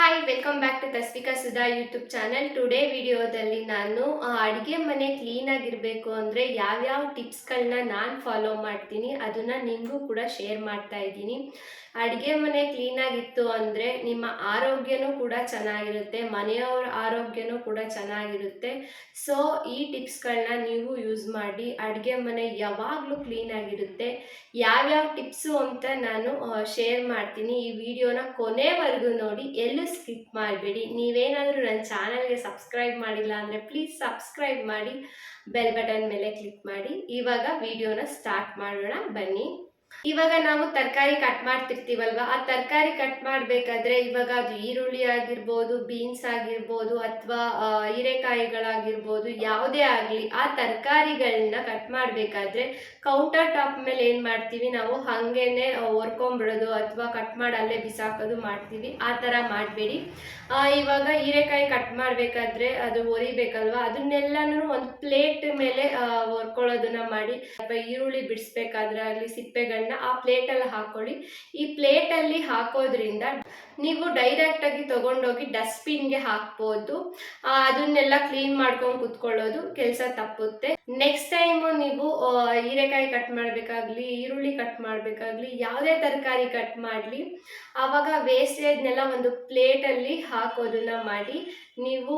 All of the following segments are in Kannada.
Hi welcome back to Tasvika Sudha YouTube channel today ವಿಡಿಯೋದಲ್ಲಿ ನಾನು ಅಡುಗೆ ಮನೆ ಕ್ಲೀನ್ ಆಗಿರಬೇಕು ಅಂದರೆ ಯಾವ್ಯಾವ ಟಿಪ್ಸ್ಗಳನ್ನ ನಾನು ಫಾಲೋ ಮಾಡ್ತೀನಿ, ಅದನ್ನು ನಿಮಗೂ ಕೂಡ ಶೇರ್ ಮಾಡ್ತಾ ಇದ್ದೀನಿ. ಅಡುಗೆ ಮನೆ ಕ್ಲೀನಾಗಿತ್ತು ಅಂದರೆ ನಿಮ್ಮ ಆರೋಗ್ಯನೂ ಕೂಡ ಚೆನ್ನಾಗಿರುತ್ತೆ, ಮನೆಯವರ ಆರೋಗ್ಯನೂ ಕೂಡ ಚೆನ್ನಾಗಿರುತ್ತೆ. ಸೊ ಈ ಟಿಪ್ಸ್ಗಳನ್ನ ನೀವು ಯೂಸ್ ಮಾಡಿ, ಅಡುಗೆ ಮನೆ ಯಾವಾಗಲೂ ಕ್ಲೀನಾಗಿರುತ್ತೆ ಯಾವ್ಯಾವ ಟಿಪ್ಸು ಅಂತ ನಾನು ಶೇರ್ ಮಾಡ್ತೀನಿ, ಈ ವಿಡಿಯೋನ ಕೊನೆವರೆಗೂ ನೋಡಿ, ಎಲ್ಲೂ ಸ್ಕಿಪ್ ಮಾಡಬೇಡಿ. ನೀವೇನಾದರೂ ನನ್ನ ಚಾನಲ್ಗೆ ಸಬ್ಸ್ಕ್ರೈಬ್ ಮಾಡಿಲ್ಲ ಅಂದರೆ ಪ್ಲೀಸ್ ಸಬ್ಸ್ಕ್ರೈಬ್ ಮಾಡಿ, ಬೆಲ್ ಬಟನ್ ಮೇಲೆ ಕ್ಲಿಕ್ ಮಾಡಿ. ಇವಾಗ ವಿಡಿಯೋನ ಸ್ಟಾರ್ಟ್ ಮಾಡೋಣ. ಬನ್ನಿ. ಇವಾಗ ನಾವು ತರಕಾರಿ ಕಟ್ ಮಾಡ್ತಿರ್ತೀವಲ್ವಾ? ಆ ತರಕಾರಿ ಕಟ್ ಮಾಡಬೇಕಾದ್ರೆ ಇವಾಗ ಅದು ಈರುಳ್ಳಿ ಆಗಿರ್ಬೋದು ಬೀನ್ಸ್ ಆಗಿರ್ಬೋದು ಅಥವಾ ಹೀರೆಕಾಯಿಗಳಾಗಿರ್ಬೋದು ಯಾವುದೇ ಆಗಲಿ ಆ ತರಕಾರಿಗಳನ್ನ ಕಟ್ ಮಾಡಬೇಕಾದ್ರೆ ಕೌಂಟರ್ ಟಾಪ್ ಮೇಲೆ ಏನು ಮಾಡ್ತೀವಿ? ನಾವು ಹಾಗೇನೆ ಹೊರ್ಕೊಂಬಿಡೋದು ಅಥವಾ ಕಟ್ ಮಾಡಿ ಅಲ್ಲೇ ಬಿಸಾಕೋದು ಮಾಡ್ತೀವಿ. ಆ ಥರ ಮಾಡಬೇಡಿ. ಇವಾಗ ಹೀರೆಕಾಯಿ ಕಟ್ ಮಾಡಬೇಕಾದ್ರೆ ಅದು ಒರಿಬೇಕಲ್ವಾ? ಅದನ್ನೆಲ್ಲನೂ ಒಂದು ಪ್ಲೇಟ್ ಮೇಲೆ ಒರ್ಕೊಳ್ಳೋದನ್ನ ಮಾಡಿ. ಅಥವಾ ಈರುಳ್ಳಿ ಬಿಡಿಸ್ಬೇಕಾದ್ರೆ ಆಗಲಿ ಸಿಪ್ಪೆಗಳನ್ನ ಆ ಪ್ಲೇಟಲ್ಲಿ ಹಾಕೊಳ್ಳಿ. ಈ ಪ್ಲೇಟಲ್ಲಿ ಹಾಕೋದ್ರಿಂದ ನೀವು ಡೈರೆಕ್ಟ್ ಡೈರೆಕ್ಟಾಗಿ ತೊಗೊಂಡೋಗಿ ಡಸ್ಟ್ಬಿನ್ಗೆ ಹಾಕ್ಬೋದು. ಅದನ್ನೆಲ್ಲ ಕ್ಲೀನ್ ಮಾಡ್ಕೊಂಡು ಕುತ್ಕೊಳ್ಳೋದು ಕೆಲಸ ತಪ್ಪುತ್ತೆ. ನೆಕ್ಸ್ಟ್ ಟೈಮು ನೀವು ಹೀರೆಕಾಯಿ ಕಟ್ ಮಾಡಬೇಕಾಗ್ಲಿ, ಈರುಳ್ಳಿ ಕಟ್ ಮಾಡಬೇಕಾಗ್ಲಿ, ಯಾವುದೇ ತರಕಾರಿ ಕಟ್ ಮಾಡಲಿ, ಆವಾಗ ವೇಸ್ಟೇಜ್ನೆಲ್ಲ ಒಂದು ಪ್ಲೇಟಲ್ಲಿ ಹಾಕೋದನ್ನ ಮಾಡಿ ನೀವು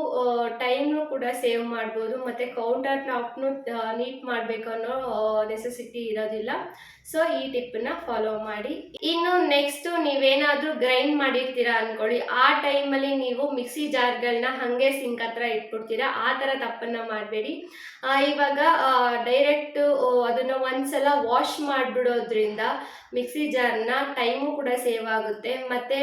ಟೈಮ್ನು ಕೂಡ ಸೇವ್ ಮಾಡ್ಬೋದು. ಮತ್ತು ಕೌಂಟರ್ ಟಾಪ್ನು ನೀಟ್ ಮಾಡಬೇಕು ಅನ್ನೋ ನೆಸೆಸಿಟಿ ಇರೋದಿಲ್ಲ. ಸೊ ಈ ಟಿಪ್ಪನ್ನ ಫಾಲೋ ಮಾಡಿ. ಇನ್ನು ನೆಕ್ಸ್ಟ್ ನೀವೇನಾದ್ರೂ ಗ್ರೈಂಡ್ ಮಾಡಿರ್ತೀರಾ ಅನ್ಕೊಳ್ಳಿ. ಆ ಟೈಮಲ್ಲಿ ನೀವು ಮಿಕ್ಸಿ ಜಾರ್ಗಳನ್ನ ಹಾಗೆ ಸಿಂಕ್ ಹತ್ರ ಇಟ್ಬಿಡ್ತೀರಾ. ಆ ಥರ ತಪ್ಪನ್ನ ಮಾಡಬೇಡಿ. ಇವಾಗ ಡೈರೆಕ್ಟ್ ಅದನ್ನು ಒಂದ್ಸಲ ವಾಶ್ ಮಾಡಿಬಿಡೋದ್ರಿಂದ ಮಿಕ್ಸಿ ಜಾರ್ನ ಟೈಮು ಕೂಡ ಸೇವ್ ಆಗುತ್ತೆ. ಮತ್ತು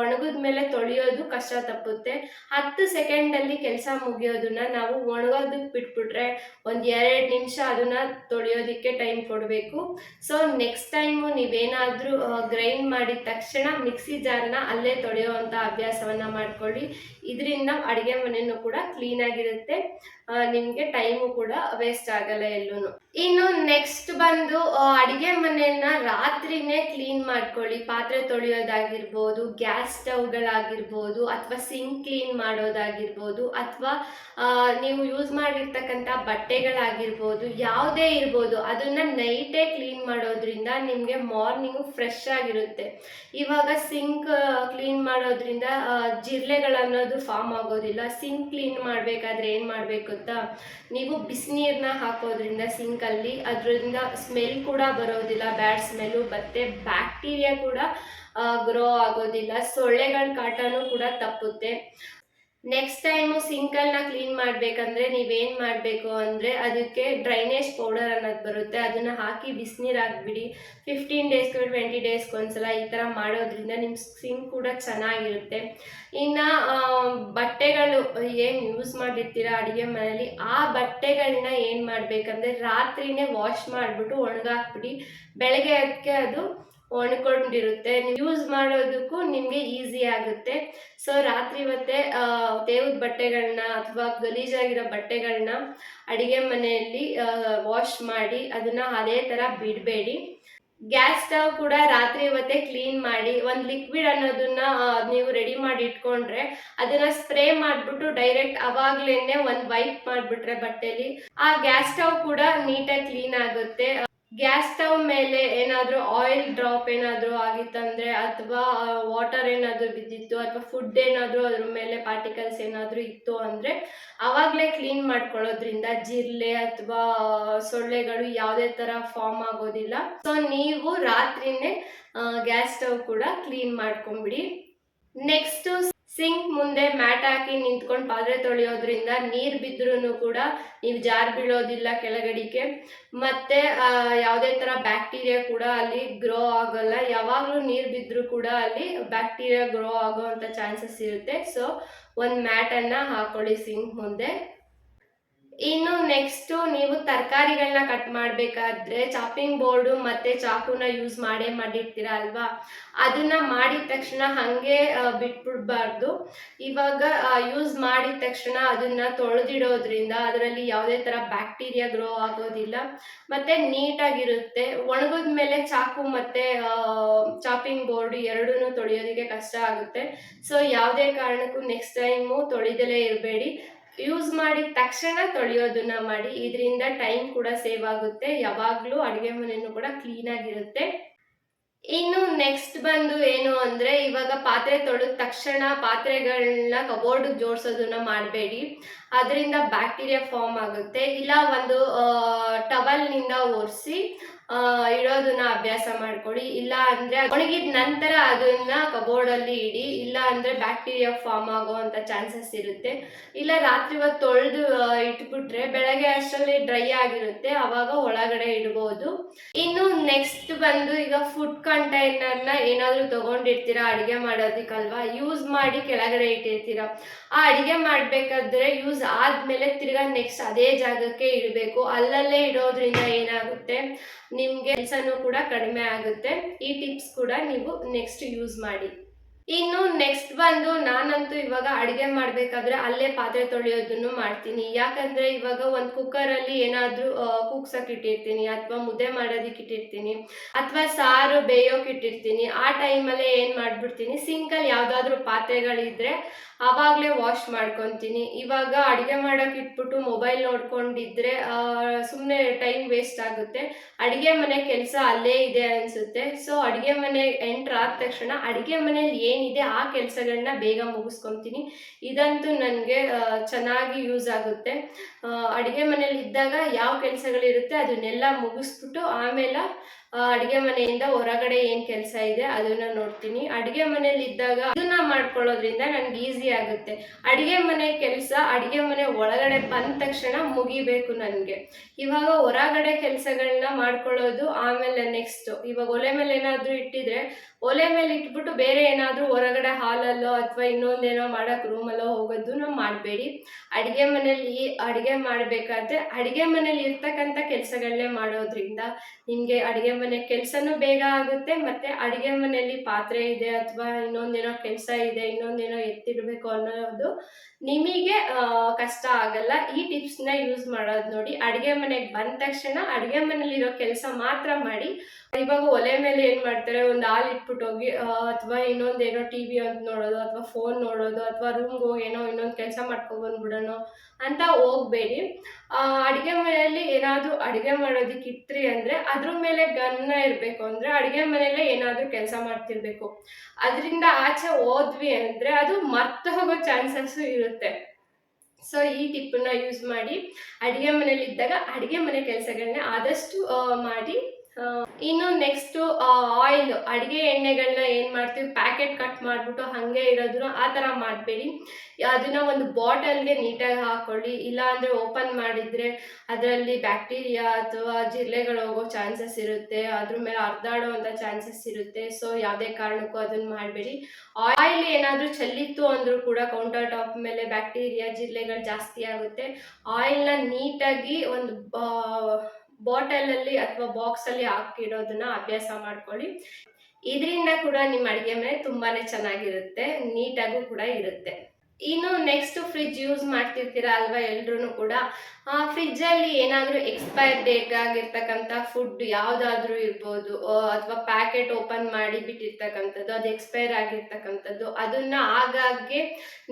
ಒಣಗಿದ ಮೇಲೆ ತೊಳೆಯೋದು ಕಷ್ಟ ತಪ್ಪುತ್ತೆ. ಹತ್ತು ಸೆಕೆಂಡಲ್ಲಿ ಕೆಲಸ ಮುಗಿಯೋದನ್ನ ನಾವು ಒಣಗೋದಕ್ಕೆ ಬಿಟ್ಬಿಟ್ರೆ ಒಂದು ಎರಡು ನಿಮಿಷ ಅದನ್ನ ತೊಳೆಯೋದಕ್ಕೆ ಟೈಮ್ ಕೊಡಬೇಕು. ಸೊ ನೆಕ್ಸ್ಟ್ ಟೈಮು ನೀವೇನಾದರೂ ಗ್ರೈಂಡ್ ಮಾಡಿದ ತಕ್ಷಣ ಮಿಕ್ಸಿ ಜಾರ್ನ ಅಲ್ಲೇ ತೊಳೆಯುವಂಥ ಅಭ್ಯಾಸವನ್ನು ಮಾಡ್ಕೊಳ್ಳಿ. ಇದರಿಂದ ಅಡುಗೆ ಮನೆಯೂ ಕೂಡ ಕ್ಲೀನಾಗಿರುತ್ತೆ ನಿಮಗೆ ಟೈಮು ಕೂಡ ವೇಸ್ಟ್ ಆಗಲ್ಲ ಎಲ್ಲೂ ಇನ್ನು ನೆಕ್ಸ್ಟ್ ಬಂದು ಅಡುಗೆ ಮನೆಯನ್ನ ರಾತ್ರಿನೇ ಕ್ಲೀನ್ ಮಾಡ್ಕೊಳ್ಳಿ. ಪಾತ್ರೆ ತೊಳೆಯೋದಾಗಿರ್ಬೋದು ಗ್ಯಾಸ್ ಸ್ಟವ್ಗಳಾಗಿರ್ಬೋದು ಅಥವಾ ಸಿಂಕ್ ಕ್ಲೀನ್ ಮಾಡೋದಾಗಿರ್ಬೋದು, ಅಥವಾ ನೀವು ಯೂಸ್ ಮಾಡಿರ್ತಕ್ಕಂಥ ಬಟ್ಟೆಗಳಾಗಿರ್ಬೋದು, ಯಾವುದೇ ಇರ್ಬೋದು, ಅದನ್ನ ನೈಟೇ ಕ್ಲೀನ್ ಮಾಡೋದ್ರಿಂದ ನಿಮಗೆ ಮಾರ್ನಿಂಗು ಫ್ರೆಶ್ ಆಗಿರುತ್ತೆ. ಇವಾಗ ಸಿಂಕ್ ಕ್ಲೀನ್ ಮಾಡೋದ್ರಿಂದ ಜಿರಳೆಗಳನ್ನೋದು ಫಾರ್ಮ್ ಆಗೋದಿಲ್ಲ. ಸಿಂಕ್ ಕ್ಲೀನ್ ಮಾಡಬೇಕಾದ್ರೆ ಏನು ಮಾಡಬೇಕು? ಗೊತ್ತಾ ನೀವು ಬಿಸಿನೀರನ್ನ ಹಾಕೋದ್ರಿಂದ ಸಿಂಕಲ್ಲಿ, ಅದರಿಂದ ಸ್ಮೆಲ್ ಕೂಡ ಬರೋದಿಲ್ಲ, ಬ್ಯಾಡ್ ಸ್ಮೆಲ್ಲು, ಮತ್ತು ಬ್ಯಾಕ್ಟೀರಿಯಾ ಕೂಡ ಗ್ರೋ ಆಗೋದಿಲ್ಲ. ಸೊಳ್ಳೆಗಳ ಕಾಟನೂ ಕೂಡ ತಪ್ಪುತ್ತೆ. ನೆಕ್ಸ್ಟ್ ಟೈಮು ಸಿಂಕಲ್ನ ಕ್ಲೀನ್ ಮಾಡಬೇಕಂದ್ರೆ ನೀವೇನು ಮಾಡಬೇಕು ಅಂದರೆ ಅದಕ್ಕೆ ಡ್ರೈನೇಜ್ ಪೌಡರ್ ಅನ್ನೋದು ಬರುತ್ತೆ. ಅದನ್ನು ಹಾಕಿ ಬಿಸಿನೀರು ಹಾಕ್ಬಿಡಿ. ಫಿಫ್ಟೀನ್ ಡೇಸ್ಗೆ ಟ್ವೆಂಟಿ ಡೇಸ್ಗೆ ಒಂದ್ಸಲ ಈ ಥರ ಮಾಡೋದ್ರಿಂದ ನಿಮ್ಮ ಸ್ಕಿನ್ ಕೂಡ ಚೆನ್ನಾಗಿರುತ್ತೆ. ಇನ್ನು ಬಟ್ಟೆಗಳು ಏನು ಯೂಸ್ ಮಾಡಿರ್ತೀರ ಅಡುಗೆ ಮನೆಯಲ್ಲಿ? ಆ ಬಟ್ಟೆಗಳನ್ನ ಏನು ಮಾಡಬೇಕಂದ್ರೆ ರಾತ್ರಿನೇ ವಾಶ್ ಮಾಡಿಬಿಟ್ಟು ಒಣಗಾಕ್ಬಿಡಿ. ಬೆಳಗ್ಗೆ ಅದಕ್ಕೆ ಅದು ಒಣಕೊಂಡಿರುತ್ತೆ ಯೂಸ್ ಮಾಡೋದಕ್ಕೂ ನಿಮಗೆ ಈಸಿ ಆಗುತ್ತೆ. ಸೊ ರಾತ್ರಿ ಮತ್ತೆ ತೇವದ ಬಟ್ಟೆಗಳನ್ನ ಅಥವಾ ಗಲೀಜಾಗಿರೋ ಬಟ್ಟೆಗಳನ್ನ ಅಡಿಗೆ ಮನೆಯಲ್ಲಿ ವಾಶ್ ಮಾಡಿ ಅದನ್ನ ಅದೇ ತರ ಬಿಡಬೇಡಿ. ಗ್ಯಾಸ್ ಸ್ಟವ್ ಕೂಡ ರಾತ್ರಿ ಮತ್ತೆ ಕ್ಲೀನ್ ಮಾಡಿ, ಒಂದು ಲಿಕ್ವಿಡ್ ಅನ್ನೋದನ್ನ ನೀವು ರೆಡಿ ಮಾಡಿ ಇಟ್ಕೊಂಡ್ರೆ ಅದನ್ನ ಸ್ಪ್ರೇ ಮಾಡಿಬಿಟ್ಟು ಡೈರೆಕ್ಟ್ ಅವಾಗ್ಲೇನೆ ಒಂದು ವೈಪ್ ಮಾಡಿಬಿಟ್ರೆ ಬಟ್ಟೆಲಿ. ಆ ಗ್ಯಾಸ್ ಸ್ಟವ್ ಕೂಡ ನೀಟಾಗಿ ಕ್ಲೀನ್ ಆಗುತ್ತೆ. ಗ್ಯಾಸ್ ಸ್ಟವ್ ಮೇಲೆ ಏನಾದರೂ ಆಯಿಲ್ ಡ್ರಾಪ್ ಏನಾದರೂ ಆಗಿತ್ತಂದರೆ ಅಥವಾ ವಾಟರ್ ಏನಾದರೂ ಬಿದ್ದಿತ್ತು ಅಥವಾ ಫುಡ್ ಏನಾದರೂ ಅದ್ರ ಮೇಲೆ ಪಾರ್ಟಿಕಲ್ಸ್ ಏನಾದರೂ ಇತ್ತು ಅಂದರೆ ಆವಾಗಲೇ ಕ್ಲೀನ್ ಮಾಡ್ಕೊಳ್ಳೋದ್ರಿಂದ ಜಿರ್ಲೆ ಅಥವಾ ಸೊಳ್ಳೆಗಳು ಯಾವುದೇ ಥರ ಫಾರ್ಮ್ ಆಗೋದಿಲ್ಲ. ಸೊ ನೀವು ರಾತ್ರಿನೇ ಗ್ಯಾಸ್ ಸ್ಟವ್ ಕೂಡ ಕ್ಲೀನ್ ಮಾಡ್ಕೊಂಬಿಡಿ. ನೆಕ್ಸ್ಟ್ ಸಿಂಕ್ ಮುಂದೆ ಮ್ಯಾಟ್ ಹಾಕಿ ನಿಂತ್ಕೊಂಡು ಪಾತ್ರೆ ತೊಳೆಯೋದ್ರಿಂದ ನೀರು ಬಿದ್ದರೂ ಕೂಡ ನೀವು ಜಾರ್ ಬೀಳೋದಿಲ್ಲ ಕೆಳಗಡಿಕೆ ಮತ್ತೆ ಯಾವುದೇ ಥರ ಬ್ಯಾಕ್ಟೀರಿಯಾ ಕೂಡ ಅಲ್ಲಿ ಗ್ರೋ ಆಗೋಲ್ಲ. ಯಾವಾಗಲೂ ನೀರು ಬಿದ್ದರೂ ಕೂಡ ಅಲ್ಲಿ ಬ್ಯಾಕ್ಟೀರಿಯಾ ಗ್ರೋ ಆಗೋವಂಥ ಚಾನ್ಸಸ್ ಇರುತ್ತೆ. ಸೊ ಒಂದು ಮ್ಯಾಟನ್ನು ಹಾಕೊಳ್ಳಿ ಸಿಂಕ್ ಮುಂದೆ. ನೆಕ್ಸ್ಟು ನೀವು ತರಕಾರಿಗಳನ್ನ ಕಟ್ ಮಾಡಬೇಕಾದ್ರೆ ಚಾಪಿಂಗ್ ಬೋರ್ಡು ಮತ್ತು ಚಾಕುನ ಯೂಸ್ ಮಾಡೇ ಮಾಡಿರ್ತೀರ ಅಲ್ವಾ? ಅದನ್ನ ಮಾಡಿದ ತಕ್ಷಣ ಹಾಗೆ ಬಿಟ್ಬಿಡ್ಬಾರ್ದು. ಇವಾಗ ಯೂಸ್ ಮಾಡಿದ ತಕ್ಷಣ ಅದನ್ನ ತೊಳೆದಿಡೋದ್ರಿಂದ ಅದರಲ್ಲಿ ಯಾವುದೇ ಥರ ಬ್ಯಾಕ್ಟೀರಿಯಾ ಗ್ರೋ ಆಗೋದಿಲ್ಲ. ಮತ್ತು ನೀಟಾಗಿರುತ್ತೆ. ಒಣಗಿದ ಮೇಲೆ ಚಾಕು ಮತ್ತು ಚಾಪಿಂಗ್ ಬೋರ್ಡ್ ಎರಡೂ ತೊಳೆಯೋದಕ್ಕೆ ಕಷ್ಟ ಆಗುತ್ತೆ. ಸೊ ಯಾವುದೇ ಕಾರಣಕ್ಕೂ ನೆಕ್ಸ್ಟ್ ಟೈಮು ತೊಳೆದಲೇ ಇರಬೇಡಿ. ಯೂಸ್ ಮಾಡಿದ ತಕ್ಷಣ ತೊಳೆಯೋದನ್ನ ಮಾಡಿ, ಇದರಿಂದ ಟೈಮ್ ಕೂಡ ಸೇವ್ ಆಗುತ್ತೆ. ಯಾವಾಗಲೂ ಅಡುಗೆ ಮನೆಯೂ ಕೂಡ ಕ್ಲೀನಾಗಿರುತ್ತೆ ಇನ್ನು ನೆಕ್ಸ್ಟ್ ಬಂದು ಏನು ಅಂದರೆ, ಇವಾಗ ಪಾತ್ರೆ ತೊಳೆದ ತಕ್ಷಣ ಪಾತ್ರೆಗಳನ್ನ ಕಬೋರ್ಡ್ ಜೋಡಿಸೋದನ್ನ ಮಾಡಬೇಡಿ. ಅದರಿಂದ ಬ್ಯಾಕ್ಟೀರಿಯಾ ಫಾರ್ಮ್ ಆಗುತ್ತೆ. ಇಲ್ಲ ಒಂದು ಟವಲ್ನಿಂದ ಒರೆಸಿ ಇಡೋದನ್ನ ಅಭ್ಯಾಸ ಮಾಡ್ಕೊಳ್ಳಿ. ಇಲ್ಲ ಅಂದ್ರೆ ಒಣಗಿದ ನಂತರ ಅದನ್ನ ಕಬೋರ್ಡಲ್ಲಿ ಇಡಿ. ಇಲ್ಲ ಅಂದ್ರೆ ಬ್ಯಾಕ್ಟೀರಿಯಾ ಫಾರ್ಮ್ ಆಗುವಂತ ಚಾನ್ಸಸ್ ಇರುತ್ತೆ. ಇಲ್ಲ ರಾತ್ರಿ ಹೊತ್ತು ತೊಳೆದು ಇಟ್ಬಿಟ್ರೆ ಬೆಳಗ್ಗೆ ಅಷ್ಟರಲ್ಲಿ ಡ್ರೈ ಆಗಿರುತ್ತೆ. ಅವಾಗ ಒಳಗಡೆ ಇಡ್ಬೋದು. ಇನ್ನು ನೆಕ್ಸ್ಟ್ ಬಂದು ಈಗ ಫುಡ್ ಕಂಟೈನರ್ನ ಏನಾದ್ರೂ ತಗೊಂಡಿರ್ತೀರಾ? ಅಡುಗೆ ಮಾಡೋದಿಕ್ಕಲ್ವಾ? ಯೂಸ್ ಮಾಡಿ ಕೆಳಗಡೆ ಇಟ್ಟಿರ್ತೀರಾ? ಆ ಅಡುಗೆ ಮಾಡಬೇಕಾದ್ರೆ ಯೂಸ್ ಆದಮೇಲೆ ತಿರ್ಗಾ ನೆಕ್ಸ್ಟ್ ಅದೇ ಜಾಗಕ್ಕೆ ಇಡಬೇಕು. ಅಲ್ಲಲ್ಲೇ ಇಡೋದ್ರಿಂದ ಏನಾಗುತ್ತೆ? ನಿಮಗೆ ಕೆಲಸನೂ ಕೂಡ ಕಡಿಮೆ ಆಗುತ್ತೆ. ಈ ಟಿಪ್ಸ್ ಕೂಡ ನೀವು ನೆಕ್ಸ್ಟ್ ಯೂಸ್ ಮಾಡಿ. ಇನ್ನು ನೆಕ್ಸ್ಟ್ ಬಂದು ನಾನಂತೂ ಇವಾಗ ಅಡುಗೆ ಮಾಡಬೇಕಾದ್ರೆ ಅಲ್ಲೇ ಪಾತ್ರೆ ತೊಳೆಯೋದನ್ನು ಮಾಡ್ತೀನಿ. ಯಾಕಂದ್ರೆ ಇವಾಗ ಒಂದು ಕುಕ್ಕರಲ್ಲಿ ಏನಾದ್ರೂ ಕುಕ್ಸಕ್ ಇಟ್ಟಿರ್ತೀನಿ ಅಥವಾ ಮುದ್ದೆ ಮಾಡೋದಿಕ್ ಇಟ್ಟಿರ್ತೀನಿ ಅಥವಾ ಸಾರು, ಬೇಯೋಕೆ ಇಟ್ಟಿರ್ತೀನಿ. ಆ ಟೈಮಲ್ಲೇ ಏನು ಸಿಂಕ್ ಅಲ್ಲಿ ಯಾವ್ದಾದ್ರು ಪಾತ್ರೆಗಳಿದ್ರೆ ಆವಾಗಲೇ ವಾಶ್ ಮಾಡ್ಕೊತೀನಿ. ಇವಾಗ ಅಡುಗೆ ಮಾಡೋಕೆ ಇಟ್ಬಿಟ್ಟು ಮೊಬೈಲ್ ನೋಡ್ಕೊಂಡಿದ್ರೆ ಸುಮ್ಮನೆ ಟೈಮ್ ವೇಸ್ಟ್ ಆಗುತ್ತೆ. ಅಡುಗೆ ಮನೆ ಕೆಲಸ ಅಲ್ಲೇ ಇದೆ ಅನ್ಸುತ್ತೆ. ಸೊ ಅಡುಗೆ ಮನೆ ಎಂಟ್ರ್ ಆದ ತಕ್ಷಣ ಅಡುಗೆ ಮನೇಲಿ ಏನಿದೆ ಆ ಕೆಲಸಗಳನ್ನ ಬೇಗ ಮುಗಿಸ್ಕೊತೀನಿ. ಇದಂತೂ ನನಗೆ ಚೆನ್ನಾಗಿ ಯೂಸ್ ಆಗುತ್ತೆ. ಅಡುಗೆ ಮನೇಲಿ ಇದ್ದಾಗ ಯಾವ ಕೆಲಸಗಳಿರುತ್ತೆ ಅದನ್ನೆಲ್ಲ ಮುಗಿಸ್ಬಿಟ್ಟು ಆಮೇಲೆ ಅಡುಗೆ ಮನೆಯಿಂದ ಹೊರಗಡೆ ಏನು ಕೆಲಸ ಇದೆ ಅದನ್ನ ನೋಡ್ತೀನಿ. ಅಡುಗೆ ಮನೇಲಿ ಇದ್ದಾಗ ಅದನ್ನ ಮಾಡ್ಕೊಳ್ಳೋದ್ರಿಂದ ನನಗೆ ಈಸಿ ಆಗುತ್ತೆ. ಅಡುಗೆ ಮನೆ ಕೆಲಸ ಅಡುಗೆ ಮನೆ ಒಳಗಡೆ ಬಂದ ತಕ್ಷಣ ಮುಗಿಬೇಕು ನನಗೆ. ಇವಾಗ ಹೊರಗಡೆ ಕೆಲಸಗಳನ್ನ ಮಾಡ್ಕೊಳ್ಳೋದು ಆಮೇಲೆ ನೆಕ್ಸ್ಟ್ ಇವಾಗ ಒಲೆ ಮೇಲೆ ಏನಾದರೂ ಇಟ್ಟಿದ್ರೆ ಒಲೆ ಮೇಲೆ ಇಟ್ಬಿಟ್ಟು ಬೇರೆ ಏನಾದರೂ ಹೊರಗಡೆ ಹಾಲಲ್ಲೋ ಅಥವಾ ಇನ್ನೊಂದೇನೋ ಮಾಡೋಕೆ ರೂಮಲ್ಲೋ ಹೋಗೋದು ನಾವು ಮಾಡಬೇಡಿ. ಅಡುಗೆ ಮನೇಲಿ ಅಡುಗೆ ಮಾಡಬೇಕಾದ್ರೆ ಅಡಿಗೆ ಮನೇಲಿ ಇರ್ತಕ್ಕಂಥ ಕೆಲಸಗಳನ್ನೇ ಮಾಡೋದ್ರಿಂದ ನಿಮಗೆ ಅಡುಗೆ ಮನೆ ಕೆಲಸನೂ ಬೇಗ ಆಗುತ್ತೆ, ಮತ್ತೆ ಅಡಿಗೆ ಮನೆಯಲ್ಲಿ ಪಾತ್ರೆ ಇದೆ ಅಥವಾ ಇನ್ನೊಂದೇನೋ ಕೆಲಸ ಇದೆ, ಇನ್ನೊಂದೇನೋ ಎತ್ತಿಡಬೇಕು ಅನ್ನೋದು ನಿಮಗೆ ಕಷ್ಟ ಆಗಲ್ಲ. ಈ ಟಿಪ್ಸ್ನ ಯೂಸ್ ಮಾಡೋದು ನೋಡಿ. ಅಡಿಗೆ ಮನೆಗೆ ಬಂದ ತಕ್ಷಣ ಅಡುಗೆ ಮನೇಲಿರೋ ಕೆಲಸ ಮಾತ್ರ ಮಾಡಿ, ಇವಾಗ ಒಲೆ ಮೇಲೆ ಏನು ಮಾಡ್ತಾರೆ, ಒಂದು ಹಾಲು ಇಟ್ಬಿಟ್ಟು ಹೋಗಿ ಅಥವಾ ಇನ್ನೊಂದೇನೋ ಟಿ ವಿ ಅಂತ ನೋಡೋದು, ಅಥವಾ ಫೋನ್ ನೋಡೋದು, ಅಥವಾ ರೂಮ್ಗೆ ಹೋಗಿ ಏನೋ ಇನ್ನೊಂದು ಕೆಲಸ ಮಾಡ್ಕೊಬಂದ್ಬಿಡೋಣ ಅಂತ ಹೋಗಬೇಡಿ ಅಡುಗೆ ಮನೆಯಲ್ಲಿ ಏನಾದರೂ ಅಡುಗೆ ಮಾಡೋದಕ್ಕೆ ಇತ್ರಿ ಅಂದರೆ ಅದ್ರ ಮೇಲೆ ಗಮನ ಇರಬೇಕು ಅಂದರೆ ಅಡುಗೆ ಮನೆಯಲ್ಲೇ ಏನಾದರೂ ಕೆಲಸ ಮಾಡ್ತಿರ್ಬೇಕು. ಅದರಿಂದ ಆಚೆ ಹೋದ್ವಿ ಅಂದರೆ ಅದು ಮರ್ತು ಹೋಗೋ ಚಾನ್ಸಸ್ಸು ಇರುತ್ತೆ. ಸೊ ಈ ಟಿಪ್ಪನ್ನ ಯೂಸ್ ಮಾಡಿ ಅಡುಗೆ ಮನೇಲಿ ಇದ್ದಾಗ ಅಡುಗೆ ಮನೆ ಕೆಲಸಗಳನ್ನ ಆದಷ್ಟು ಮಾಡಿ ಇನ್ನು ನೆಕ್ಸ್ಟ್ ಆಯಿಲ್ ಅಡುಗೆ ಎಣ್ಣೆಗಳನ್ನ ಏನು ಮಾಡ್ತೀವಿ ಪ್ಯಾಕೆಟ್ ಕಟ್ ಮಾಡ್ಬಿಟ್ಟು ಹಾಗೆ ಇರೋದ್ರೂ ಆ ತರ ಮಾಡಬೇಡಿ. ಅದನ್ನ ಒಂದು ಬಾಟಲ್ಗೆ ನೀಟಾಗಿ ಹಾಕೊಳ್ಳಿ. ಇಲ್ಲ ಅಂದ್ರೆ ಓಪನ್ ಮಾಡಿದ್ರೆ ಅದರಲ್ಲಿ ಬ್ಯಾಕ್ಟೀರಿಯಾ ಅಥವಾ ಜಿರ್ಲೆಗಳು ಹೋಗೋ ಚಾನ್ಸಸ್ ಇರುತ್ತೆ. ಅದ್ರ ಮೇಲೆ ಹರಿದಾಡೋ ಅಂಥ ಚಾನ್ಸಸ್ ಇರುತ್ತೆ. ಸೊ ಯಾವುದೇ ಕಾರಣಕ್ಕೂ ಅದನ್ನ ಮಾಡಬೇಡಿ. ಆಯಿಲ್ ಏನಾದರೂ ಚೆಲ್ಲಿತ್ತು ಅಂದ್ರೂ ಕೂಡ ಕೌಂಟರ್ ಟಾಪ್ ಮೇಲೆ ಬ್ಯಾಕ್ಟೀರಿಯಾ ಜಿರ್ಲೆಗಳು ಜಾಸ್ತಿ ಆಗುತ್ತೆ. ಆಯಿಲ್ನ ನೀಟಾಗಿ ಒಂದು ಬಾಟಲಲ್ಲಿ ಅಥವಾ ಬಾಕ್ಸಲ್ಲಿ ಹಾಕಿಡೋದನ್ನ ಅಭ್ಯಾಸ ಮಾಡ್ಕೊಳ್ಳಿ. ಇದರಿಂದ ಕೂಡ ನಿಮ್ಮ ಅಡುಗೆ ಮನೆ ತುಂಬಾನೇ ಚೆನ್ನಾಗಿರುತ್ತೆ ನೀಟಾಗೂ ಕೂಡ ಇರುತ್ತೆ. ಇನ್ನು ನೆಕ್ಸ್ಟ್ ಫ್ರಿಜ್ ಯೂಸ್ ಮಾಡ್ತಿರ್ತೀರ ಅಲ್ವಾ ಎಲ್ರೂ ಕೂಡ? ಆ ಫ್ರಿಜ್ಜಲ್ಲಿ ಏನಾದ್ರೂ ಎಕ್ಸ್ಪೈರ್ ಡೇಟ್ ಆಗಿರ್ತಕ್ಕಂಥ ಫುಡ್ ಯಾವುದಾದ್ರೂ ಇರ್ಬೋದು ಅಥವಾ ಪ್ಯಾಕೆಟ್ ಓಪನ್ ಮಾಡಿ ಬಿಟ್ಟಿರ್ತಕ್ಕಂಥದ್ದು, ಅದು ಎಕ್ಸ್ಪೈರ್ ಆಗಿರ್ತಕ್ಕಂಥದ್ದು, ಅದನ್ನ ಆಗಾಗ್ಗೆ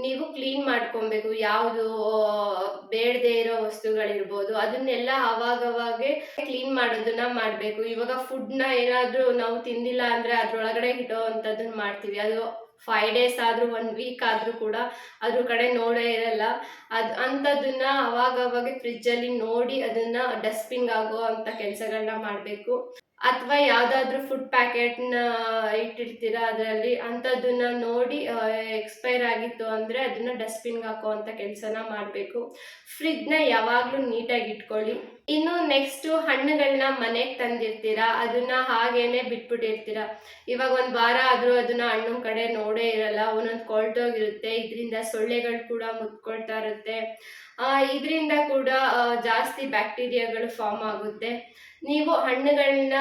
ನೀವು ಕ್ಲೀನ್ ಮಾಡ್ಕೊಬೇಕು. ಯಾವುದು ಬೇಡದೇ ಇರೋ ವಸ್ತುಗಳಿರ್ಬೋದು, ಅದನ್ನೆಲ್ಲ ಅವಾಗವಾಗೆ ಕ್ಲೀನ್ ಮಾಡೋದನ್ನ ಮಾಡಬೇಕು. ಇವಾಗ ಫುಡ್ನ ಏನಾದ್ರೂ ನಾವು ತಿಂದಿಲ್ಲ ಅಂದ್ರೆ ಅದ್ರೊಳಗಡೆ ಇಡೋ ಅಂತದನ್ನ ಮಾಡ್ತೀವಿ. ಅದು ಫೈವ್ ಡೇಸ್ ಆದರೂ ಒನ್ ವೀಕ್ ಆದರೂ ಕೂಡ ಅದ್ರ ಕಡೆ ನೋಡೇ ಇರಲ್ಲ. ಅದು ಅಂಥದ್ದನ್ನ ಅವಾಗವಾಗ ಫ್ರಿಜ್ಜಲ್ಲಿ ನೋಡಿ ಅದನ್ನು ಡಸ್ಟ್ಬಿನ್ಗೆ ಆಗೋ ಅಂಥ ಕೆಲಸಗಳನ್ನ ಮಾಡಬೇಕು. ಅಥವಾ ಯಾವುದಾದ್ರೂ ಫುಡ್ ಪ್ಯಾಕೆಟ್ನ ಇಟ್ಟಿರ್ತೀರ ಅದರಲ್ಲಿ, ಅಂಥದ್ದನ್ನ ನೋಡಿ ಎಕ್ಸ್ಪೈರ್ ಆಗಿತ್ತು ಅಂದರೆ ಅದನ್ನು ಡಸ್ಟ್ಬಿನ್ಗೆ ಹಾಕೋ ಅಂಥ ಕೆಲಸನ ಮಾಡಬೇಕು. ಫ್ರಿಜ್ನ ಯಾವಾಗಲೂ ನೀಟಾಗಿ ಇಟ್ಕೊಳ್ಳಿ. ಇನ್ನು ನೆಕ್ಸ್ಟ್ ಹಣ್ಣುಗಳನ್ನ ಮನೆಗೆ ತಂದಿರ್ತೀರಾ? ಅದನ್ನ ಹಾಗೇನೆ ಬಿಟ್ಬಿಟ್ಟಿರ್ತೀರಾ? ಇವಾಗ ಒಂದ್ ವಾರ ಆದ್ರೂ ಅದನ್ನ ಹಣ್ಣು ಕಡೆ ನೋಡೇ ಇರಲ್ಲ. ಒಂದೊಂದು ಕೊಳ್ತೋಗಿರುತ್ತೆ ಇದರಿಂದ ಸೊಳ್ಳೆಗಳು ಕೂಡ ಮುತ್ಕೊಳ್ತಾ ಇರುತ್ತೆ. ಆ, ಇದರಿಂದ ಕೂಡ ಜಾಸ್ತಿ ಬ್ಯಾಕ್ಟೀರಿಯಾಗಳು ಫಾರ್ಮ್ ಆಗುತ್ತೆ. ನೀವು ಹಣ್ಣುಗಳನ್ನ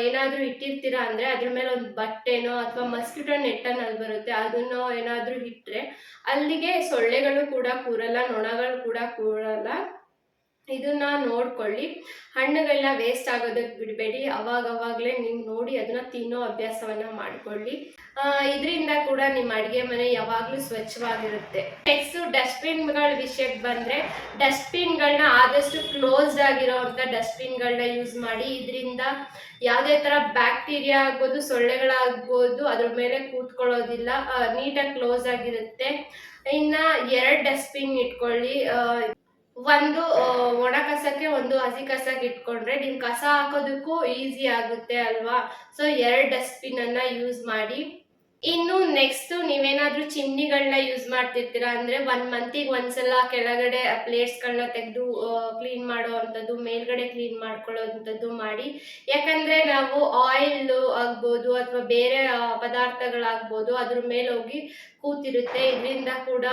ಏನಾದರೂ ಇಟ್ಟಿರ್ತೀರಾ ಅಂದ್ರೆ ಅದ್ರ ಮೇಲೆ ಒಂದು ಬಟ್ಟೆನೋ ಅಥವಾ ಮಸ್ಕಿಟೋ ನೆಟ್ಟನ್ ಅಲ್ಲಿ ಬರುತ್ತೆ. ಅದನ್ನ ಏನಾದರೂ ಇಟ್ಟರೆ ಅಲ್ಲಿಗೆ ಸೊಳ್ಳೆಗಳು ಕೂಡ ಕೂರಲ್ಲ, ನೊಣಗಳು ಕೂಡ ಕೂರಲ್ಲ. ಇದನ್ನ ನೋಡ್ಕೊಳ್ಳಿ. ಹಣ್ಣುಗಳನ್ನ ವೇಸ್ಟ್ ಆಗೋದಕ್ಕೆ ಬಿಡಬೇಡಿ. ಅವಾಗವಾಗಲೇ ನೀವು ನೋಡಿ ಅದನ್ನ ತಿನ್ನೋ ಅಭ್ಯಾಸವನ್ನ ಮಾಡ್ಕೊಳ್ಳಿ. ಇದರಿಂದ ಕೂಡ ನಿಮ್ಮ ಅಡುಗೆ ಮನೆ ಯಾವಾಗಲೂ ಸ್ವಚ್ಛವಾಗಿರುತ್ತೆ. ನೆಕ್ಸ್ಟ್ ಡಸ್ಟ್ಬಿನ್ಗಳ ವಿಷಯಕ್ಕೆ ಬಂದ್ರೆ ಡಸ್ಟ್ಬಿನ್ಗಳನ್ನ ಆದಷ್ಟು ಕ್ಲೋಸ್ಡ್ ಆಗಿರೋವಂಥ ಡಸ್ಟ್ಬಿನ್ಗಳನ್ನ ಯೂಸ್ ಮಾಡಿ. ಇದರಿಂದ ಯಾವುದೇ ಥರ ಬ್ಯಾಕ್ಟೀರಿಯಾ ಆಗ್ಬೋದು, ಸೊಳ್ಳೆಗಳಾಗ್ಬೋದು, ಅದ್ರ ಮೇಲೆ ಕೂತ್ಕೊಳ್ಳೋದಿಲ್ಲ. ನೀಟಾಗಿ ಕ್ಲೋಸ್ ಆಗಿರುತ್ತೆ. ಇನ್ನ ಎರಡು ಡಸ್ಟ್ಬಿನ್ ಇಟ್ಕೊಳ್ಳಿ. ಒಂದು ಒಣ ಕಸಕ್ಕೆ ಒಂದು ಹಸಿ ಕಸಕ್ಕೆ ಇಟ್ಕೊಂಡ್ರೆ ನಿಮ್ ಕಸ ಹಾಕೋದಕ್ಕೂ ಈಸಿ ಆಗುತ್ತೆ ಅಲ್ವಾ? ಸೊ ಎರಡು ಡಸ್ಟ್ಬಿನ್ ಅನ್ನ ಯೂಸ್ ಮಾಡಿ ಇನ್ನು ನೆಕ್ಸ್ಟ್ ನೀವೇನಾದ್ರೂ ಚಿಮ್ನಿಗಳನ್ನ ಯೂಸ್ ಮಾಡ್ತಿರ್ತೀರಾ? ಅಂದ್ರೆ ಒನ್ ಮಂತಿಗೆ ಒಂದ್ಸಲ ಕೆಳಗಡೆ ಪ್ಲೇಟ್ಸ್ಗಳನ್ನ ತೆಗೆದು ಕ್ಲೀನ್ ಮಾಡೋ ಅಂಥದ್ದು, ಮೇಲ್ಗಡೆ ಕ್ಲೀನ್ ಮಾಡ್ಕೊಳ್ಳೋವಂಥದ್ದು ಮಾಡಿ. ಯಾಕಂದ್ರೆ ನಾವು ಆಯಿಲ್ ಆಗ್ಬೋದು ಅಥವಾ ಬೇರೆ ಪದಾರ್ಥಗಳಾಗ್ಬೋದು ಅದ್ರ ಮೇಲೆ ಹೋಗಿ ಕೂತಿರುತ್ತೆ. ಇದರಿಂದ ಕೂಡ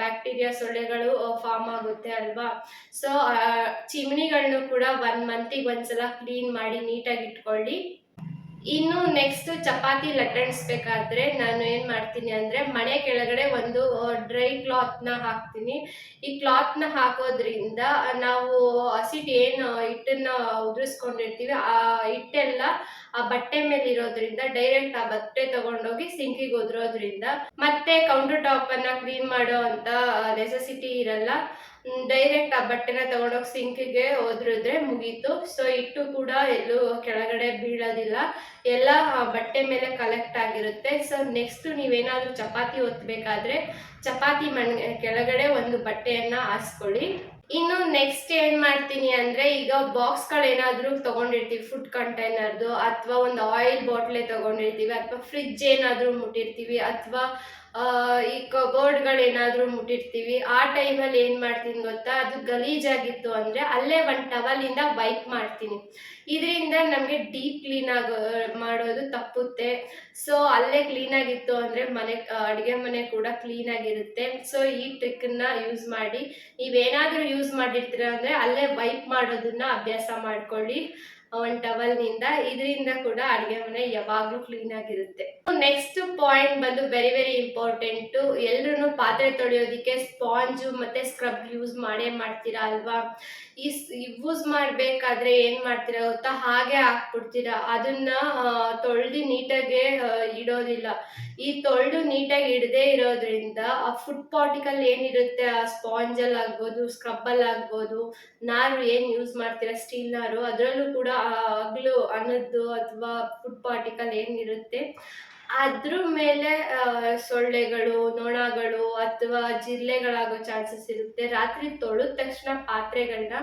ಬ್ಯಾಕ್ಟೀರಿಯಾ ಸೊಳ್ಳೆಗಳು ಫಾರ್ಮ್ ಆಗುತ್ತೆ ಅಲ್ವಾ? ಸೊ ಚಿಮ್ನಿಗಳನ್ನು ಕೂಡ ಒನ್ ಮಂತಿಗೆ ಒಂದ್ಸಲ ಕ್ಲೀನ್ ಮಾಡಿ ನೀಟಾಗಿ ಇಟ್ಕೊಳ್ಳಿ. ಇನ್ನು ನೆಕ್ಸ್ಟ್ ಚಪಾತಿ ಲಟ್ಟಣಿಸ್ಬೇಕಾದ್ರೆ ನಾನು ಏನ್ ಮಾಡ್ತೀನಿ ಅಂದ್ರೆ ಮನೆ ಕೆಳಗಡೆ ಒಂದು ಡ್ರೈ ಕ್ಲಾತ್ನ ಹಾಕ್ತೀನಿ. ಈ ಕ್ಲಾತ್ನ ಹಾಕೋದ್ರಿಂದ ನಾವು ಹಸಿಟ್ ಏನು ಹಿಟ್ಟನ್ನ ಉದುರಿಸ್ಕೊಂಡಿರ್ತೀವಿ, ಆ, ಹಿಟ್ಟೆಲ್ಲ ಆ ಬಟ್ಟೆ ಮೇಲೆ ಇರೋದ್ರಿಂದ ಡೈರೆಕ್ಟ್ ಆ ಬಟ್ಟೆ ತಗೊಂಡೋಗಿ ಸಿಂಕಿಗೆ ಒದ್ರೋದ್ರಿಂದ ಮತ್ತೆ ಕೌಂಟರ್ ಟಾಪ್ ಅನ್ನ ಕ್ಲೀನ್ ಮಾಡೋ ಅಂತ ನೆಸೆಸಿಟಿ ಇರಲ್ಲ. ಡೈರೆಕ್ಟ್ ಆ ಬಟ್ಟೆನ ತಗೊಂಡೋಗಿ ಸಿಂಕಿಗೆ ಹೋದ್ರಿದ್ರೆ ಮುಗೀತು. ಸೊ ಇಟ್ಟು ಕೂಡ ಎಲ್ಲೂ ಕೆಳಗಡೆ ಬೀಳೋದಿಲ್ಲ. ಎಲ್ಲ ಬಟ್ಟೆ ಮೇಲೆ ಕಲೆಕ್ಟ್ ಆಗಿರುತ್ತೆ. ಸೊ ನೆಕ್ಸ್ಟ್ ನೀವೇನಾದ್ರೂ ಚಪಾತಿ ಒತ್ತಬೇಕಾದ್ರೆ ಚಪಾತಿ ಮಣ್, ಕೆಳಗಡೆ ಒಂದು ಬಟ್ಟೆಯನ್ನ ಹಾಸ್ಕೊಳ್ಳಿ. ಇನ್ನು ನೆಕ್ಸ್ಟ್ ಏನ್ ಮಾಡ್ತೀನಿ ಅಂದ್ರೆ ಈಗ ಬಾಕ್ಸ್ಗಳೇನಾದರೂ ತೊಗೊಂಡಿರ್ತೀವಿ ಫುಡ್ ಕಂಟೈನರ್ದು ಅಥವಾ ಒಂದು ಆಯಿಲ್ ಬಾಟ್ಲೆ ತಗೊಂಡಿರ್ತೀವಿ, ಅಥವಾ ಫ್ರಿಜ್ ಏನಾದರೂ ಮುಟ್ಟಿರ್ತೀವಿ, ಅಥವಾ ಈ ಕಬೋರ್ಡ್ಗಳು ಏನಾದ್ರೂ ಮುಟ್ಟಿರ್ತೀವಿ. ಆ ಟೈಮಲ್ಲಿ ಏನ್ ಮಾಡ್ತೀನಿ ಗೊತ್ತಾ? ಅದು ಗಲೀಜಾಗಿತ್ತು ಅಂದ್ರೆ ಅಲ್ಲೇ ಒಂದು ಟವಲಿಂದ ವೈಪ್ ಮಾಡ್ತೀನಿ. ಇದರಿಂದ ನಮಗೆ ಡೀಪ್ ಕ್ಲೀನ್ ಆಗೋ, ಮಾಡೋದು ತಪ್ಪುತ್ತೆ. ಸೊ ಅಲ್ಲೇ ಕ್ಲೀನ್ ಆಗಿತ್ತು ಅಂದ್ರೆ ಮನೆ ಅಡುಗೆ ಮನೆ ಕೂಡ ಕ್ಲೀನ್ ಆಗಿರುತ್ತೆ. ಸೊ ಈ ಟ್ರಿಕ್ಕನ್ನ ಯೂಸ್ ಮಾಡಿ, ನೀವೇನಾದರೂ ಯೂಸ್ ಮಾಡಿರ್ತೀರ ಅಂದರೆ ಅಲ್ಲೇ ವೈಪ್ ಮಾಡೋದನ್ನ ಅಭ್ಯಾಸ ಮಾಡ್ಕೊಳ್ಳಿ. ಒಂದು ಟವಲ್ನಿಂದ ಇದರಿಂದ ಕೂಡ ಅಡುಗೆ ಮನೆ ಯಾವಾಗಲೂ ಕ್ಲೀನ್ ಆಗಿರುತ್ತೆ. ನೆಕ್ಸ್ಟ್ ಪಾಯಿಂಟ್ ಬಂದು ವೆರಿ ವೆರಿ ಇಂಪಾರ್ಟೆಂಟು ಎಲ್ಲರೂ ಪಾತ್ರೆ ತೊಳೆಯೋದಕ್ಕೆ ಸ್ಪಾಂಜು ಮತ್ತೆ ಸ್ಕ್ರಬ್ ಯೂಸ್ ಮಾಡೇ ಮಾಡ್ತೀರಾ ಅಲ್ವಾ? ಈ ಯೂಸ್ ಮಾಡಬೇಕಾದ್ರೆ ಏನು ಮಾಡ್ತೀರಾ ಗೊತ್ತಾ? ಹಾಗೆ ಹಾಕ್ಬಿಡ್ತೀರಾ. ಅದನ್ನ ತೊಳೆದು ನೀಟಾಗೆ ಇಡೋದಿಲ್ಲ. ಈ ತೊಳೆದು ನೀಟಾಗಿ ಇಡದೇ ಇರೋದ್ರಿಂದ ಆ ಫುಡ್ ಪಾರ್ಟಿಕಲ್ ಏನಿರುತ್ತೆ? ಆ ಸ್ಪಾಂಜಲ್ಲಿ ಆಗ್ಬೋದು ಸ್ಕ್ರಬ್ಬಲ್ಲಿ ಆಗ್ಬೋದು, ನಾರು ಏನು ಯೂಸ್ ಮಾಡ್ತೀರಾ? ಸ್ಟೀಲ್ ನಾರು. ಅದರಲ್ಲೂ ಕೂಡ ಅಗ್ಲು ಅನ್ನದ್ದು ಅಥವಾ ಫುಡ್ ಪಾರ್ಟಿಕಲ್ ಏನಿರುತ್ತೆ? ಅದ್ರ ಮೇಲೆ ಸೊಳ್ಳೆಗಳು, ನೊಣಗಳು ಅಥವಾ ಜಿರಳೆಗಳಾಗೋ ಚಾನ್ಸಸ್ ಇರುತ್ತೆ. ರಾತ್ರಿ ತೊಳೆದ ತಕ್ಷಣ ಪಾತ್ರೆಗಳನ್ನ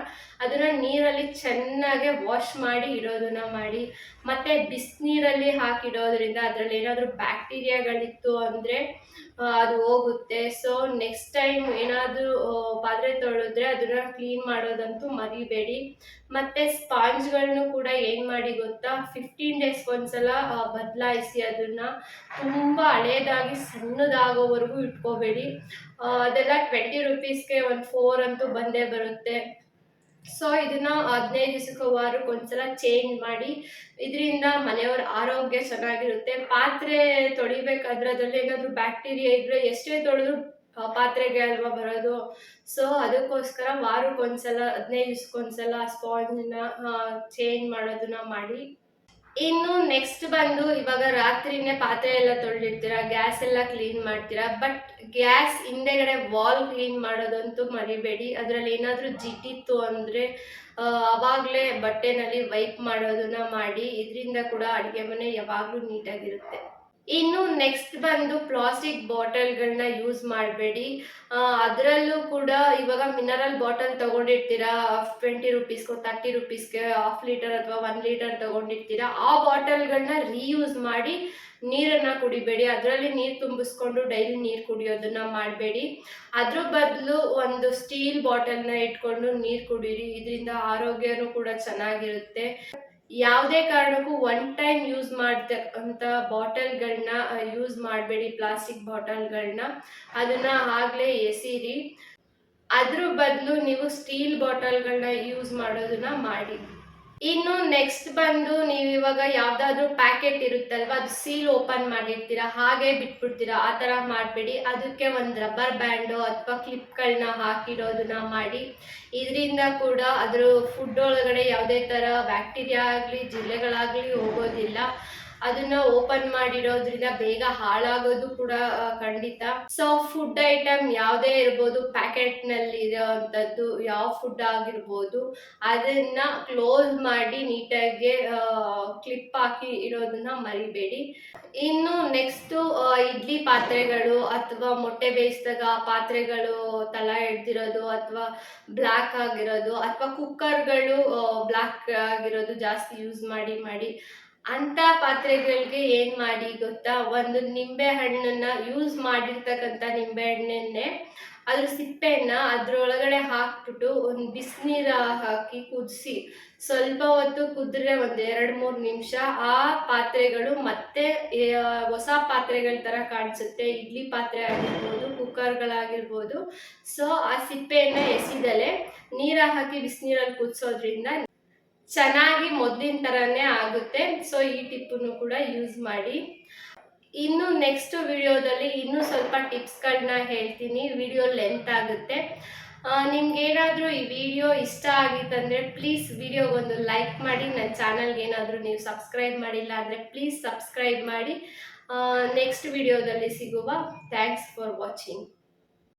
ಅದನ್ನ ನೀರಲ್ಲಿ ಚೆನ್ನಾಗೆ ವಾಶ್ ಮಾಡಿ ಇಡೋದನ್ನ ಮಾಡಿ, ಮತ್ತೆ ಬಿಸಿನೀರಲ್ಲಿ ಹಾಕಿಡೋದ್ರಿಂದ ಅದರಲ್ಲಿ ಏನಾದರೂ ಬ್ಯಾಕ್ಟೀರಿಯಾಗಳಿತ್ತು ಅಂದರೆ ಅದು ಹೋಗುತ್ತೆ. ಸೊ ನೆಕ್ಸ್ಟ್ ಟೈಮ್ ಏನಾದರೂ ಪಾತ್ರೆ ತೊಳೆದ್ರೆ ಅದನ್ನ ಕ್ಲೀನ್ ಮಾಡೋದಂತೂ ಮರಿಬೇಡಿ. ಮತ್ತೆ ಸ್ಪಾಂಜ್ಗಳನ್ನು ಕೂಡ ಏನು ಮಾಡಿ ಗೊತ್ತಾ? ಫಿಫ್ಟೀನ್ ಡೇಸ್ಗೆ ಒಂದ್ಸಲ ಬದಲಾಯಿಸಿ ಅದನ್ನ. ತುಂಬ ಹಳೇದಾಗಿ ಸಣ್ಣದಾಗೋವರೆಗೂ ಇಟ್ಕೋಬೇಡಿ. ಅದೆಲ್ಲ ಟ್ವೆಂಟಿ ರುಪೀಸ್ಗೆ ಒಂದು ಫೋರ್ ಅಂತೂ ಬಂದೇ ಬರುತ್ತೆ. ಸೊ ಇದನ್ನ ಹದಿನೈದು ದಿವಸಕ್ಕೆ ವಾರಕ್ಕೆ ಒಂದ್ಸಲ ಚೇಂಜ್ ಮಾಡಿ, ಇದರಿಂದ ಮನೆಯವರ ಆರೋಗ್ಯ ಚೆನ್ನಾಗಿರುತ್ತೆ. ಪಾತ್ರೆ ತೊಳಿಬೇಕಾದ್ರೆ ಅದರಲ್ಲಿ ಏನಾದರೂ ಬ್ಯಾಕ್ಟೀರಿಯಾ ಇದ್ರೆ ಎಷ್ಟೇ ತೊಳೆದ್ರು ಪಾತ್ರೆಗೆ ಅಲ್ವಾ ಬರೋದು. ಸೊ ಅದಕ್ಕೋಸ್ಕರ ವಾರಕ್ಕೊಂದ್ಸಲ, ಹದಿನೈದು ದಿವ್ಸಕ್ಕೊಂದ್ಸಲ ಸ್ಪಾಂಜ್ನ ಚೇಂಜ್ ಮಾಡೋದನ್ನ ಮಾಡಿ. ಇನ್ನು ನೆಕ್ಸ್ಟ್ ಬಂದು ಇವಾಗ ರಾತ್ರಿನೇ ಪಾತ್ರೆ ಎಲ್ಲ ತೊಳೆದಿರ್ತೀರಾ ಗ್ಯಾಸ್ ಎಲ್ಲ ಕ್ಲೀನ್ ಮಾಡ್ತೀರಾ ಬಟ್ ಗ್ಯಾಸ್ ಹಿಂದೆಗಡೆ ವಾಲ್ ಕ್ಲೀನ್ ಮಾಡೋದಂತೂ ಮರಿಬೇಡಿ. ಅದರಲ್ಲಿ ಏನಾದರೂ ಜಿಟ್ಟಿತ್ತು ಅಂದರೆ ಅವಾಗಲೇ ಬಟ್ಟೆನಲ್ಲಿ ವೈಪ್ ಮಾಡೋದನ್ನ ಮಾಡಿ, ಇದರಿಂದ ಕೂಡ ಅಡುಗೆ ಮನೆ ಯಾವಾಗಲೂ ನೀಟಾಗಿರುತ್ತೆ ಇನ್ನು ನೆಕ್ಸ್ಟ್ ಬಂದು ಪ್ಲಾಸ್ಟಿಕ್ ಬಾಟಲ್ಗಳನ್ನ ಯೂಸ್ ಮಾಡಬೇಡಿ. ಅದರಲ್ಲೂ ಕೂಡ ಇವಾಗ ಮಿನರಲ್ ಬಾಟಲ್ ತಗೊಂಡಿರ್ತೀರಾ ಟ್ವೆಂಟಿ ರುಪೀಸ್ಗೋ ತರ್ಟಿ ರುಪೀಸ್ಗೆ ಹಾಫ್ ಲೀಟರ್ ಅಥವಾ ಒನ್ ಲೀಟರ್ ತಗೊಂಡಿರ್ತೀರಾ, ಆ ಬಾಟಲ್ಗಳನ್ನ ರೀಯೂಸ್ ಮಾಡಿ ನೀರನ್ನ ಕುಡಿಬೇಡಿ. ಅದರಲ್ಲಿ ನೀರು ತುಂಬಿಸ್ಕೊಂಡು ಡೈಲಿ ನೀರು ಕುಡಿಯೋದನ್ನ ಮಾಡಬೇಡಿ. ಅದ್ರ ಬದಲು ಒಂದು ಸ್ಟೀಲ್ ಬಾಟಲ್ನ ಇಟ್ಕೊಂಡು ನೀರು ಕುಡೀರಿ. ಇದರಿಂದ ಆರೋಗ್ಯನೂ ಕೂಡ ಚೆನ್ನಾಗಿರುತ್ತೆ. ಯಾವುದೇ ಕಾರಣಕ್ಕೂ ಒನ್ ಟೈಮ್ ಯೂಸ್ ಮಾಡ್ತಕ್ಕಂಥ ಬಾಟಲ್ಗಳನ್ನ ಯೂಸ್ ಮಾಡಬೇಡಿ ಪ್ಲಾಸ್ಟಿಕ್ ಬಾಟಲ್ಗಳನ್ನ ಅದನ್ನ ಆಗಲೇ ಎಸೀರಿ. ಅದ್ರ ಬದಲು ನೀವು ಸ್ಟೀಲ್ ಬಾಟಲ್ಗಳನ್ನ ಯೂಸ್ ಮಾಡೋದನ್ನ ಮಾಡಿ. ಇನ್ನು ನೆಕ್ಸ್ಟ್ ಬಂದು ನೀವು ಇವಾಗ ಯಾವ್ದಾದ್ರು ಪ್ಯಾಕೆಟ್ ಇರುತ್ತಲ್ವಾ, ಅದು ಸೀಲ್ ಓಪನ್ ಮಾಡಿರ್ತೀರಾ, ಹಾಗೆ ಬಿಟ್ಬಿಡ್ತೀರಾ, ಆ ತರ ಮಾಡಬೇಡಿ. ಅದಕ್ಕೆ ಒಂದು ರಬ್ಬರ್ ಬ್ಯಾಂಡು ಅಥವಾ ಕ್ಲಿಪ್ಗಳನ್ನ ಹಾಕಿಡೋದನ್ನ ಮಾಡಿ. ಇದರಿಂದ ಕೂಡ ಅದ್ರ ಫುಡ್ ಒಳಗಡೆ ಯಾವುದೇ ತರ ಬ್ಯಾಕ್ಟೀರಿಯಾ ಆಗಲಿ, ಜಿಲ್ಲೆಗಳಾಗಲಿ ಹೋಗೋದಿಲ್ಲ. ಅದನ್ನ ಓಪನ್ ಮಾಡಿರೋದ್ರಿಂದ ಬೇಗ ಹಾಳಾಗೋದು ಕೂಡ ಖಂಡಿತ. ಸೊ ಫುಡ್ ಐಟಮ್ ಯಾವುದೇ ಇರ್ಬೋದು ಪ್ಯಾಕೆಟ್ನಲ್ಲಿ ಇರೋಂಥದ್ದು ಯಾವ ಫುಡ್ ಆಗಿರ್ಬೋದು, ಅದನ್ನ ಕ್ಲೋಸ್ ಮಾಡಿ ನೀಟಾಗಿ ಕ್ಲಿಪ್ ಹಾಕಿ ಇರೋದನ್ನ ಮರಿಬೇಡಿ. ಇನ್ನು ನೆಕ್ಸ್ಟ್ ಇಡ್ಲಿ ಪಾತ್ರೆಗಳು ಅಥವಾ ಮೊಟ್ಟೆ ಬೇಯಿಸಿದಾಗ ಪಾತ್ರೆಗಳು ತಲ ಹಿಡ್ದಿರೋದು ಅಥವಾ ಬ್ಲ್ಯಾಕ್ ಆಗಿರೋದು ಅಥವಾ ಕುಕ್ಕರ್ಗಳು ಬ್ಲ್ಯಾಕ್ ಆಗಿರೋದು ಜಾಸ್ತಿ ಯೂಸ್ ಮಾಡಿ ಮಾಡಿ ಅಂತ ಪಾತ್ರೆಗಳಿಗೆ ಏನ್ ಮಾಡಿ ಗೊತ್ತಾ? ಒಂದು ನಿಂಬೆ ಹಣ್ಣನ್ನ ಯೂಸ್ ಮಾಡಿರ್ತಕ್ಕಂಥ ನಿಂಬೆ ಹಣ್ಣನ್ನೇ ಅದ್ರ ಸಿಪ್ಪೆಯನ್ನ ಅದ್ರೊಳಗಡೆ ಹಾಕ್ಬಿಟ್ಟು ಒಂದು ಬಿಸಿನೀರ ಹಾಕಿ ಕುದಿಸಿ, ಸ್ವಲ್ಪ ಹೊತ್ತು ಕುದ್ರೆ ಒಂದು ಎರಡು ಮೂರು ನಿಮಿಷ ಆ ಪಾತ್ರೆಗಳು ಮತ್ತೆ ಹೊಸ ಪಾತ್ರೆಗಳ ಥರ ಕಾಣಿಸುತ್ತೆ. ಇಡ್ಲಿ ಪಾತ್ರೆ ಆಗಿರ್ಬೋದು, ಕುಕ್ಕರ್ಗಳಾಗಿರ್ಬೋದು. ಸೊ ಆ ಸಿಪ್ಪೆಯನ್ನ ಎಸಿದಲೆ ನೀರ ಹಾಕಿ ಬಿಸಿನೀರಲ್ಲಿ ಕುದಿಸೋದ್ರಿಂದ ಚೆನ್ನಾಗಿ ಮೊದಲಿನ ಥರನೇ ಆಗುತ್ತೆ. ಸೊ ಈ ಟಿಪ್ಪನ್ನು ಕೂಡ ಯೂಸ್ ಮಾಡಿ. ಇನ್ನು ನೆಕ್ಸ್ಟ್ ವಿಡಿಯೋದಲ್ಲಿ ಇನ್ನೂ ಸ್ವಲ್ಪ ಟಿಪ್ಸ್ಗಳನ್ನ ಹೇಳ್ತೀನಿ. ವಿಡಿಯೋ ಲೆಂತ್ ಆಗುತ್ತೆ. ನಿಮ್ಗೇನಾದರೂ ಈ ವಿಡಿಯೋ ಇಷ್ಟ ಆಗಿತ್ತಂದರೆ ಪ್ಲೀಸ್ ವಿಡಿಯೋಗೊಂದು ಲೈಕ್ ಮಾಡಿ. ನನ್ನ ಚಾನಲ್ಗೆ ಏನಾದರೂ ನೀವು ಸಬ್ಸ್ಕ್ರೈಬ್ ಮಾಡಿಲ್ಲ ಅಂದರೆ ಪ್ಲೀಸ್ ಸಬ್ಸ್ಕ್ರೈಬ್ ಮಾಡಿ. ನೆಕ್ಸ್ಟ್ ವಿಡಿಯೋದಲ್ಲಿ ಸಿಗುವ. Thanks for watching